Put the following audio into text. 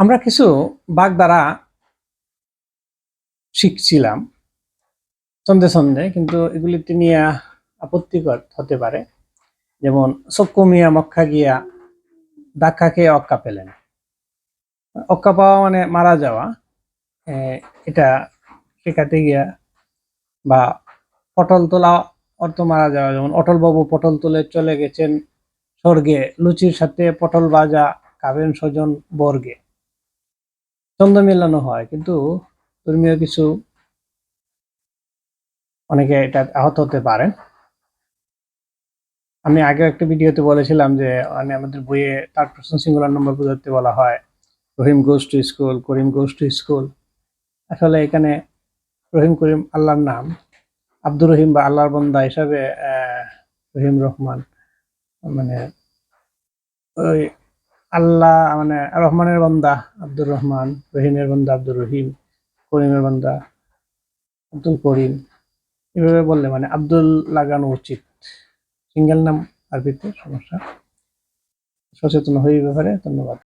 আমরা কিছু বাগধারা শিখছিলাম, ছন্দে ছন্দে, কিন্তু এগুলিতে নিয়ে আপত্তিকর হতে পারে। যেমন চক্কু মিয়া মক্কা গিয়া ধাক্কা খেয়ে অক্কা পেলেন। অক্কা পাওয়া মানে মারা যাওয়া। এটা শেখাতে গিয়া বা পটল তোলা অর্থ মারা যাওয়া। যেমন অটল বাবু পটল তুলে চলে গেছেন স্বর্গে, লুচির সাথে পটল ভাজা খাবেন স্বজন বর্গে। ছন্দ মেলানো হয়, কিন্তু ধর্মীয় কিছু অনেকে এটা আহত হতে পারেন। আমি আগে একটা ভিডিওতে বলেছিলাম যে মানে আমাদের বইয়ে তার প্রশ্ন সিঙ্গুলার নম্বর বোঝাতে বলা হয়, Rahim goes to school, Karim goes to school. আসলে এখানে রহিম করিম আল্লাহর নাম, আব্দুর রহিম বা আল্লাহর বন্দা হিসাবে রহিম রহমান মানে ওই আল্লাহ মানে রহমানের বন্দা আব্দুর রহমান, রহিমের বন্দা আব্দুর রহিম, করিমের বন্দা আব্দুল করিম। এভাবে বললে মানে আব্দুল লাগানো উচিত। সিঙ্গেল নাম আরবিতে সমস্যা। সচেতন হয়ে ব্যাপারে ধন্যবাদ।